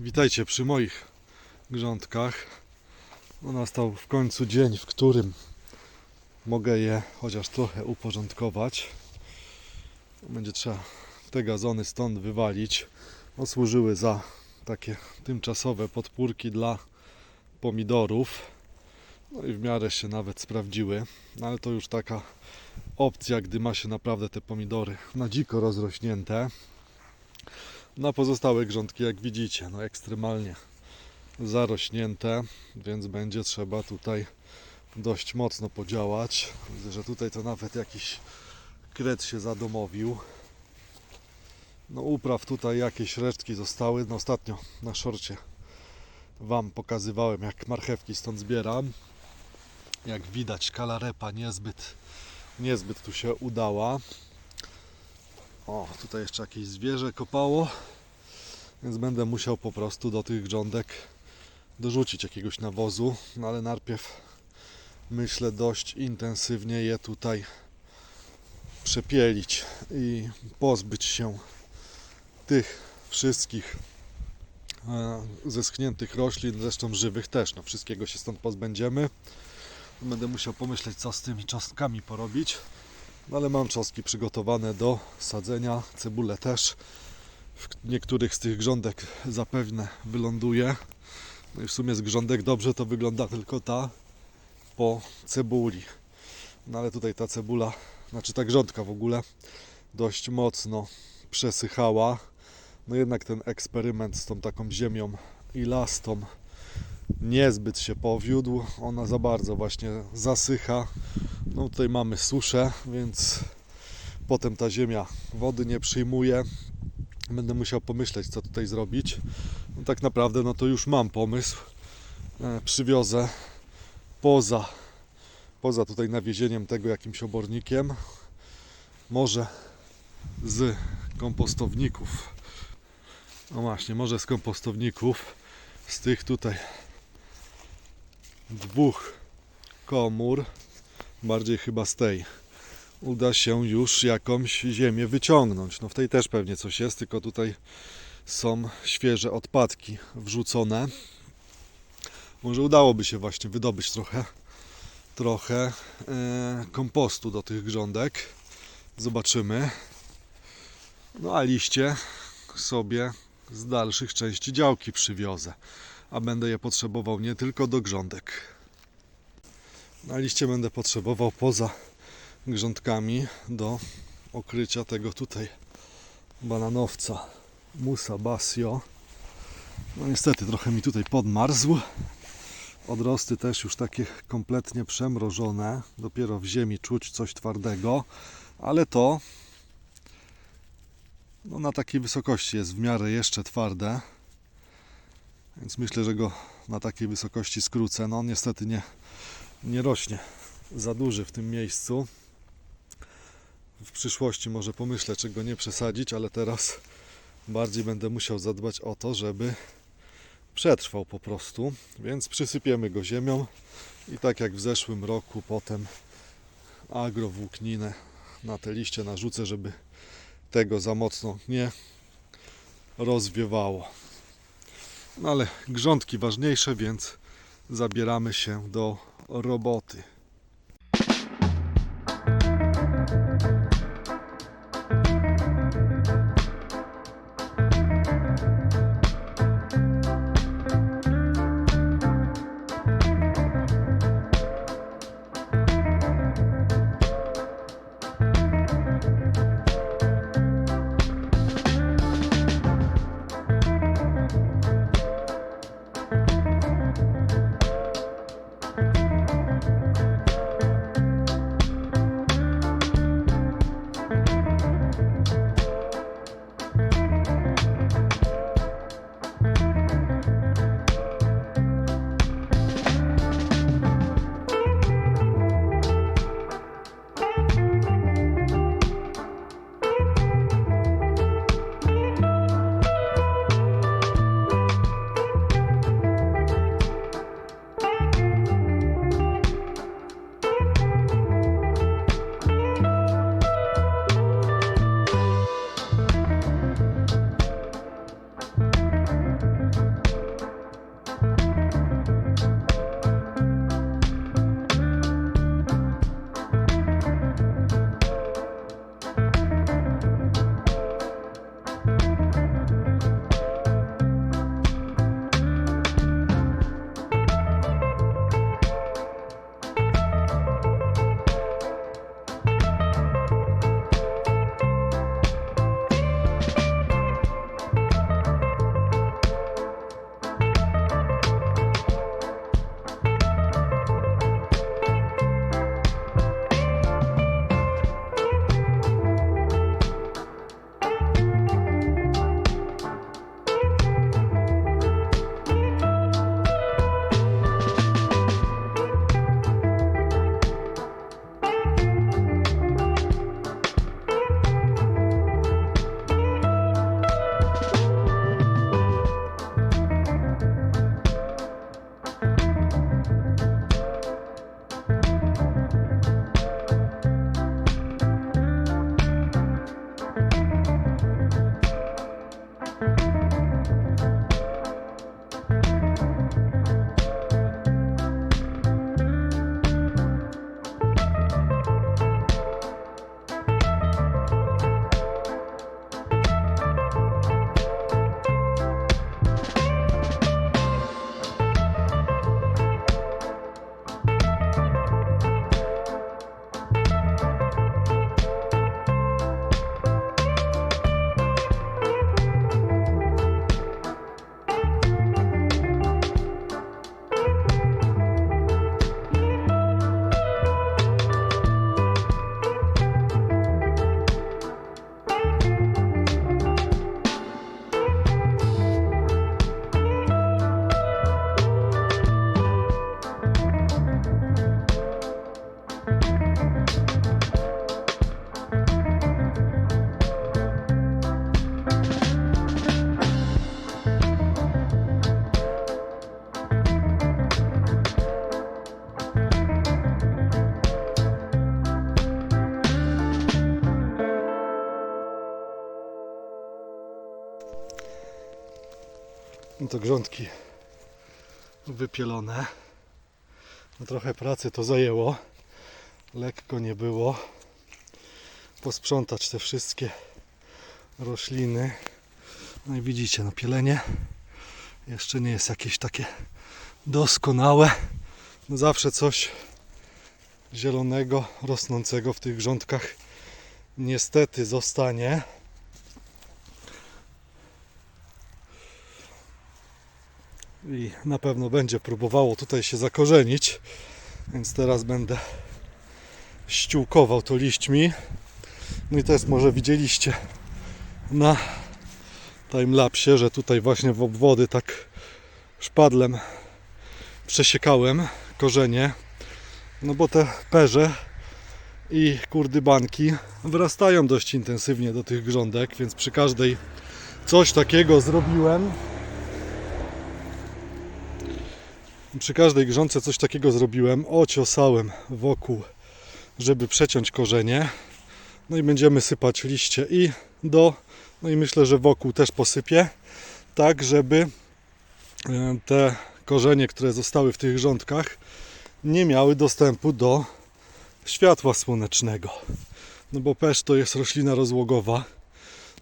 Witajcie przy moich grządkach. No nastał w końcu dzień, w którym mogę je chociaż trochę uporządkować. Będzie trzeba te gazony stąd wywalić. No, służyły za takie tymczasowe podpórki dla pomidorów. No i w miarę się nawet sprawdziły. No ale to już taka opcja, gdy ma się naprawdę te pomidory na dziko rozrośnięte. Na pozostałe grządki, jak widzicie, no ekstremalnie zarośnięte, więc będzie trzeba tutaj dość mocno podziałać. Widzę, że tutaj to nawet jakiś kret się zadomowił. No upraw tutaj jakieś resztki zostały. No ostatnio na szorcie Wam pokazywałem, jak marchewki stąd zbieram. Jak widać, kalarepa niezbyt, niezbyt tu się udała. O, tutaj jeszcze jakieś zwierzę kopało, więc będę musiał po prostu do tych grządek dorzucić jakiegoś nawozu, no ale najpierw myślę dość intensywnie je tutaj przepielić i pozbyć się tych wszystkich e, zeschniętych roślin, zresztą żywych też, no wszystkiego się stąd pozbędziemy. Będę musiał pomyśleć, co z tymi cząstkami porobić. No ale mam cząstki przygotowane do sadzenia, cebulę też. W niektórych z tych grządek zapewne wyląduje. No i w sumie z grządek dobrze to wygląda tylko ta po cebuli. No ale tutaj ta cebula, znaczy ta grządka w ogóle dość mocno przesychała. No jednak ten eksperyment z tą taką ziemią i lastą niezbyt się powiódł. Ona za bardzo właśnie zasycha. No tutaj mamy suszę, więc potem ta ziemia wody nie przyjmuje. Będę musiał pomyśleć, co tutaj zrobić. No tak naprawdę, no to już mam pomysł. E, Przywiozę poza, poza tutaj nawiezieniem tego jakimś obornikiem. Może z kompostowników. No właśnie, może z kompostowników. Z tych tutaj dwóch komór bardziej chyba z tej uda się już jakąś ziemię wyciągnąć. No w tej też pewnie coś jest, tylko tutaj są świeże odpadki wrzucone. Może udałoby się właśnie wydobyć trochę trochę e, kompostu do tych grządek. Zobaczymy. No a liście sobie z dalszych części działki przywiozę. A będę je potrzebował nie tylko do grządek. Na liście będę potrzebował poza grządkami do okrycia tego tutaj bananowca Musa Basio. No niestety trochę mi tutaj podmarzł. Odrosty też już takie kompletnie przemrożone. Dopiero w ziemi czuć coś twardego, ale to no, na takiej wysokości jest w miarę jeszcze twarde. Więc myślę, że go na takiej wysokości skrócę. No niestety nie, nie rośnie za duży w tym miejscu. W przyszłości może pomyślę, czy go nie przesadzić, ale teraz bardziej będę musiał zadbać o to, żeby przetrwał po prostu. Więc przysypiemy go ziemią i tak jak w zeszłym roku potem agrowłókninę na te liście narzucę, żeby tego za mocno nie rozwiewało. No ale grządki ważniejsze, więc zabieramy się do roboty. Grządki wypielone. No trochę pracy to zajęło. Lekko nie było. Posprzątać te wszystkie rośliny. No i widzicie, no pielenie jeszcze nie jest jakieś takie doskonałe. No zawsze coś zielonego, rosnącego w tych grządkach niestety zostanie. I na pewno będzie próbowało tutaj się zakorzenić. Więc teraz będę ściółkował to liśćmi. No i też może widzieliście na timelapsie, że tutaj właśnie w obwody tak szpadlem przesiekałem korzenie. No bo te perze i kurdybanki wrastają dość intensywnie do tych grządek, więc przy każdej coś takiego zrobiłem. Przy każdej grządce coś takiego zrobiłem, ociosałem wokół, żeby przeciąć korzenie. No i będziemy sypać liście i do, no i myślę, że wokół też posypię, tak żeby e, te korzenie, które zostały w tych grządkach, nie miały dostępu do światła słonecznego. No bo pesz to jest roślina rozłogowa.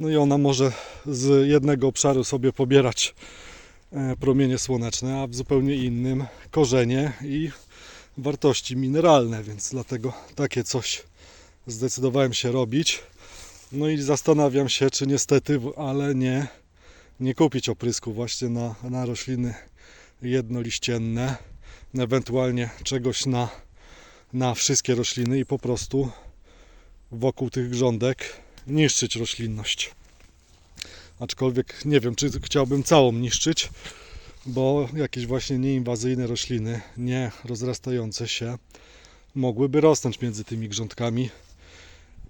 No i ona może z jednego obszaru sobie pobierać promienie słoneczne, a w zupełnie innym korzenie i wartości mineralne, więc dlatego takie coś zdecydowałem się robić. No i zastanawiam się, czy niestety, ale nie, nie kupić oprysku właśnie na, na rośliny jednoliścienne, ewentualnie czegoś na, na wszystkie rośliny i po prostu wokół tych grządek niszczyć roślinność. Aczkolwiek nie wiem, czy chciałbym całą niszczyć, bo jakieś właśnie nieinwazyjne rośliny, nie rozrastające się, mogłyby rosnąć między tymi grządkami.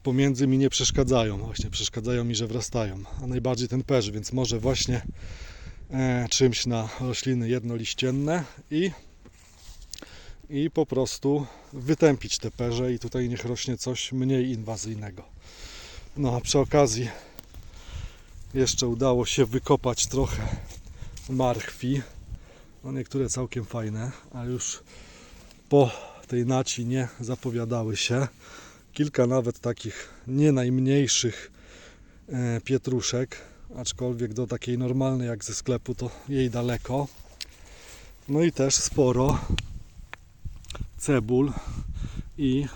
Pomiędzy mi nie przeszkadzają, właśnie przeszkadzają mi, że wrastają, a najbardziej ten perz, więc może właśnie e, czymś na rośliny jednoliścienne i, i po prostu wytępić te perze i tutaj niech rośnie coś mniej inwazyjnego. No a przy okazji jeszcze udało się wykopać trochę marchwi. No niektóre całkiem fajne, a już po tej naci nie zapowiadały się. Kilka nawet takich nie najmniejszych e, pietruszek, aczkolwiek do takiej normalnej jak ze sklepu to jej daleko. No i też sporo cebul i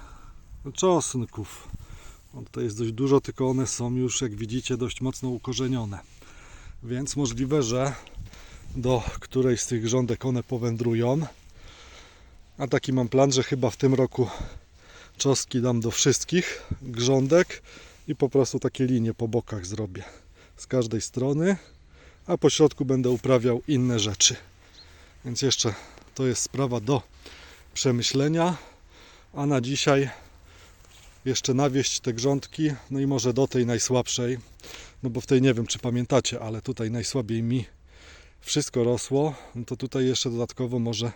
czosnków. No tutaj jest dość dużo, tylko one są już, jak widzicie, dość mocno ukorzenione. Więc możliwe, że do którejś z tych grządek one powędrują. A taki mam plan, że chyba w tym roku czosnki dam do wszystkich grządek i po prostu takie linie po bokach zrobię z każdej strony, a po środku będę uprawiał inne rzeczy. Więc jeszcze to jest sprawa do przemyślenia, a na dzisiaj jeszcze nawieść te grządki, no i może do tej najsłabszej, no bo w tej nie wiem czy pamiętacie, ale tutaj najsłabiej mi wszystko rosło, no to tutaj jeszcze dodatkowo może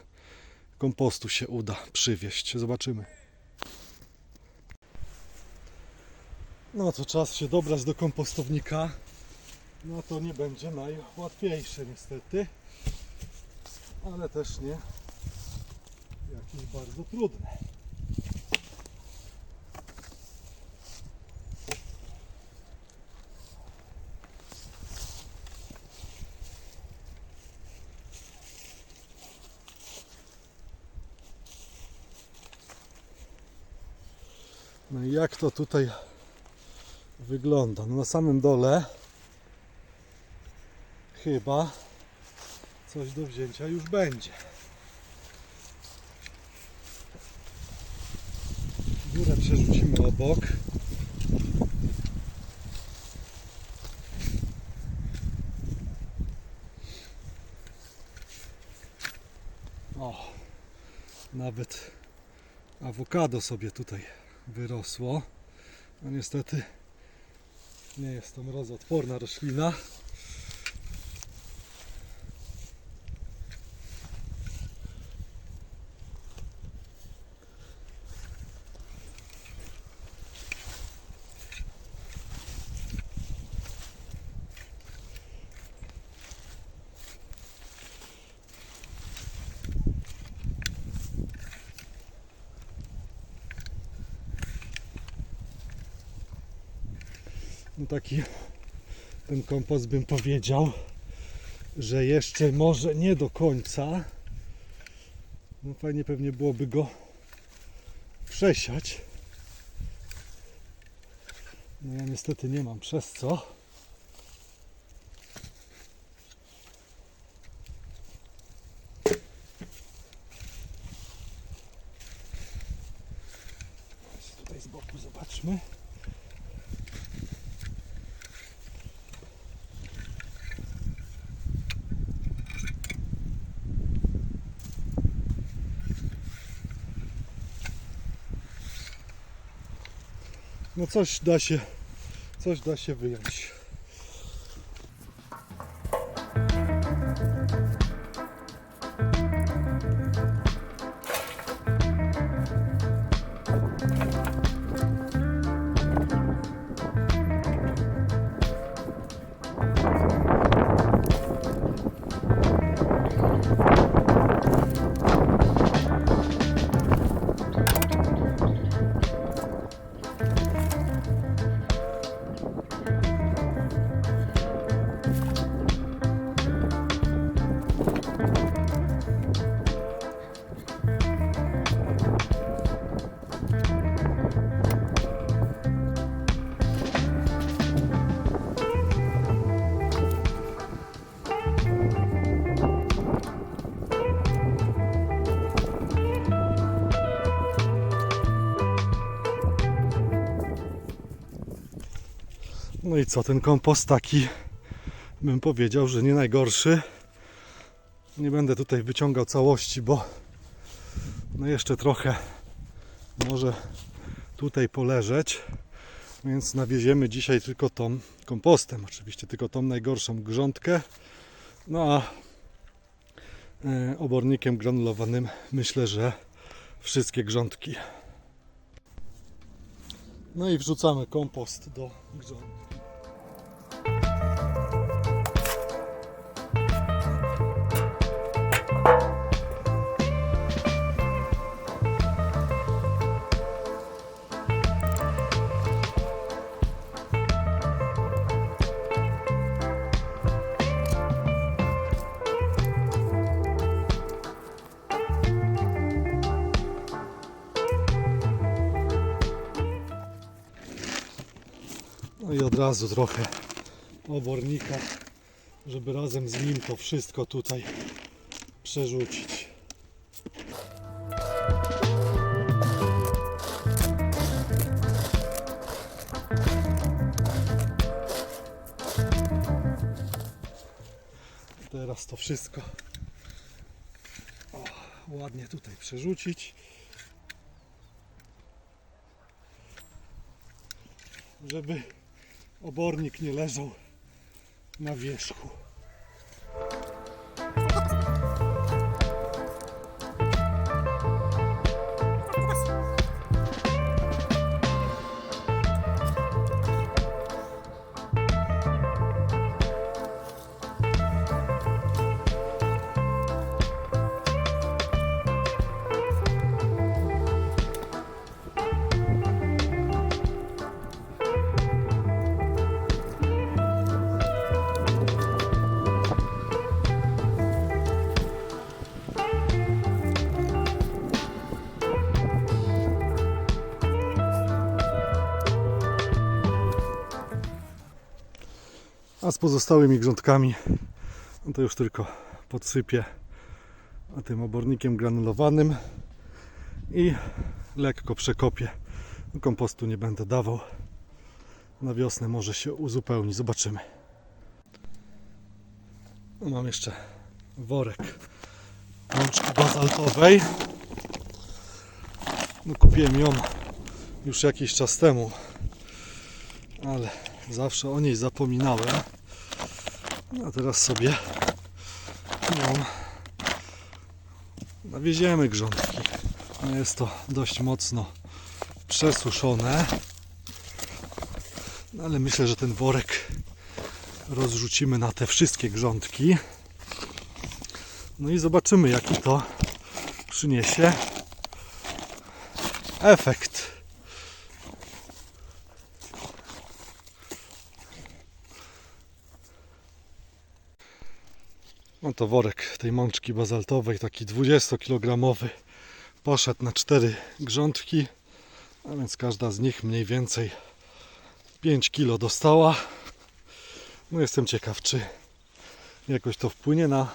kompostu się uda przywieźć. Zobaczymy. No to czas się dobrać do kompostownika. No to nie będzie najłatwiejsze niestety, ale też nie jakieś bardzo trudne. No i jak to tutaj wygląda? No na samym dole chyba coś do wzięcia już będzie. Górę przerzucimy obok. O, nawet awokado sobie tutaj wyrosło. No niestety nie jest to mrozoodporna roślina. Taki ten kompost bym powiedział, że jeszcze może nie do końca. No fajnie pewnie byłoby go przesiać. No ja niestety nie mam przez co. Jeszcze Tutaj z boku zobaczmy. No coś da się, coś da się wyjąć. I co, ten kompost taki bym powiedział, że nie najgorszy. Nie będę tutaj wyciągał całości, bo no jeszcze trochę może tutaj poleżeć. Więc nawieziemy dzisiaj tylko tą kompostem, oczywiście tylko tą najgorszą grządkę. No a e, obornikiem granulowanym myślę, że wszystkie grządki. No i wrzucamy kompost do grządki. I od razu trochę obornika, żeby razem z nim to wszystko tutaj przerzucić. Teraz to wszystko o, ładnie tutaj przerzucić. żeby obornik nie leżał na wierzchu. A z pozostałymi grządkami no to już tylko podsypię tym obornikiem granulowanym i lekko przekopię. Kompostu nie będę dawał. Na wiosnę może się uzupełni, zobaczymy. Mam jeszcze worek łączki bazaltowej. No, kupiłem ją już jakiś czas temu, ale zawsze o niej zapominałem. A teraz sobie ją nawieziemy grządki. No jest to dość mocno przesuszone. No ale myślę, że ten worek rozrzucimy na te wszystkie grządki. No i zobaczymy jaki to przyniesie efekt. No to worek tej mączki bazaltowej, taki 20-kilogramowy, poszedł na cztery grządki, a więc każda z nich mniej więcej 5 kilo dostała. No jestem ciekaw, czy jakoś to wpłynie na,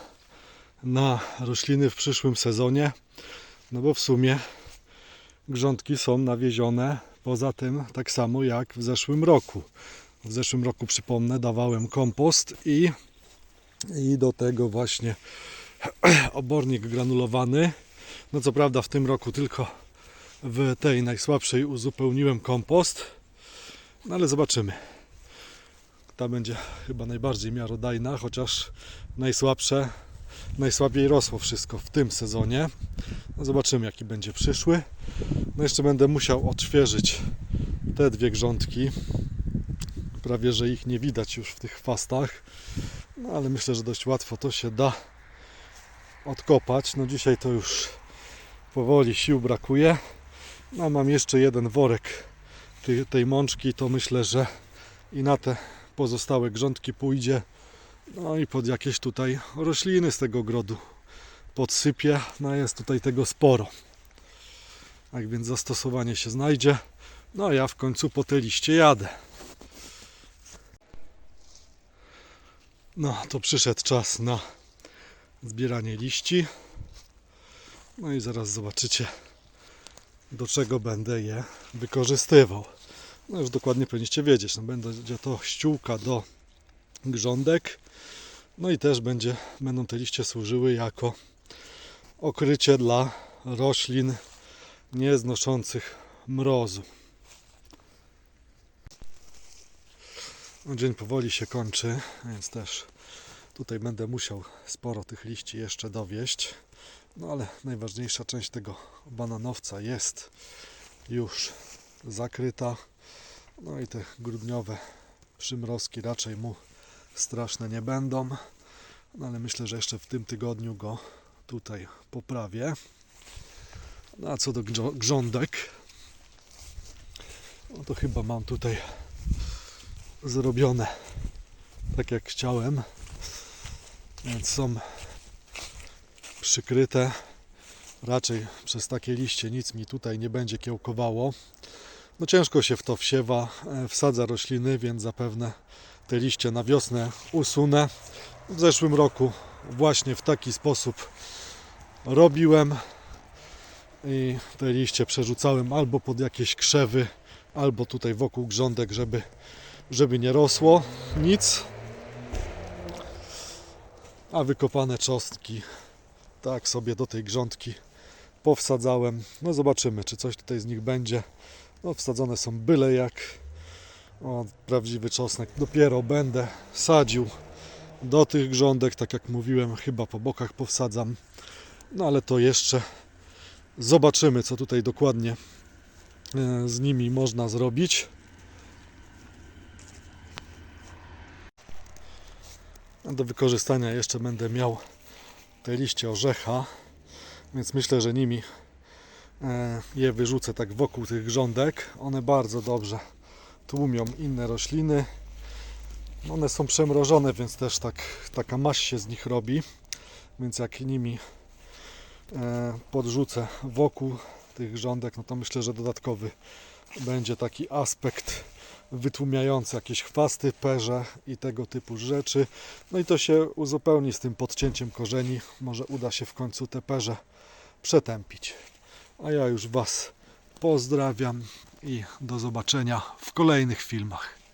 na rośliny w przyszłym sezonie. No bo w sumie grządki są nawiezione poza tym tak samo jak w zeszłym roku. W zeszłym roku, przypomnę, dawałem kompost i, i do tego właśnie obornik granulowany. No co prawda w tym roku tylko w tej najsłabszej uzupełniłem kompost, no ale zobaczymy. Ta będzie chyba najbardziej miarodajna, chociaż najsłabsze, najsłabiej rosło wszystko w tym sezonie. No zobaczymy jaki będzie przyszły. No jeszcze będę musiał odświeżyć te dwie grządki. Prawie, że ich nie widać już w tych chwastach. No ale myślę, że dość łatwo to się da odkopać. No dzisiaj to już powoli sił brakuje. No mam jeszcze jeden worek tej, tej mączki, to myślę, że i na te pozostałe grządki pójdzie. No i pod jakieś tutaj rośliny z tego ogrodu podsypię. No jest tutaj tego sporo. Tak więc zastosowanie się znajdzie. No ja w końcu po te liście jadę. No to przyszedł czas na zbieranie liści. No i zaraz zobaczycie do czego będę je wykorzystywał. No już dokładnie powinniście wiedzieć. No będzie to ściółka do grządek. No i też będzie, będą te liście służyły jako okrycie dla roślin nieznoszących mrozu. Dzień powoli się kończy, więc też tutaj będę musiał sporo tych liści jeszcze dowieść. No ale najważniejsza część tego bananowca jest już zakryta. No i te grudniowe przymrozki raczej mu straszne nie będą. No ale myślę, że jeszcze w tym tygodniu go tutaj poprawię. No a co do grządek, no to chyba mam tutaj zrobione tak jak chciałem. Więc są przykryte. Raczej przez takie liście nic mi tutaj nie będzie kiełkowało. No ciężko się w to wsiewa, e, wsadza rośliny, więc zapewne te liście na wiosnę usunę. W zeszłym roku właśnie w taki sposób robiłem i te liście przerzucałem albo pod jakieś krzewy, albo tutaj wokół grządek, żeby, żeby nie rosło nic. A wykopane czosnki tak sobie do tej grządki powsadzałem. No zobaczymy, czy coś tutaj z nich będzie. No wsadzone są byle jak. O, prawdziwy czosnek. Dopiero będę sadził do tych grządek, tak jak mówiłem, chyba po bokach powsadzam. No ale to jeszcze zobaczymy, co tutaj dokładnie e, z nimi można zrobić. Do wykorzystania jeszcze będę miał te liście orzecha, więc myślę, że nimi e, je wyrzucę tak wokół tych grządek. One bardzo dobrze tłumią inne rośliny. One są przemrożone, więc też tak, taka maść się z nich robi. Więc jak nimi e, podrzucę wokół tych grządek, no to myślę, że dodatkowy będzie taki aspekt wytłumiający jakieś chwasty, perze i tego typu rzeczy. No i to się uzupełni z tym podcięciem korzeni. Może uda się w końcu te perze przetępić. A ja już Was pozdrawiam i do zobaczenia w kolejnych filmach.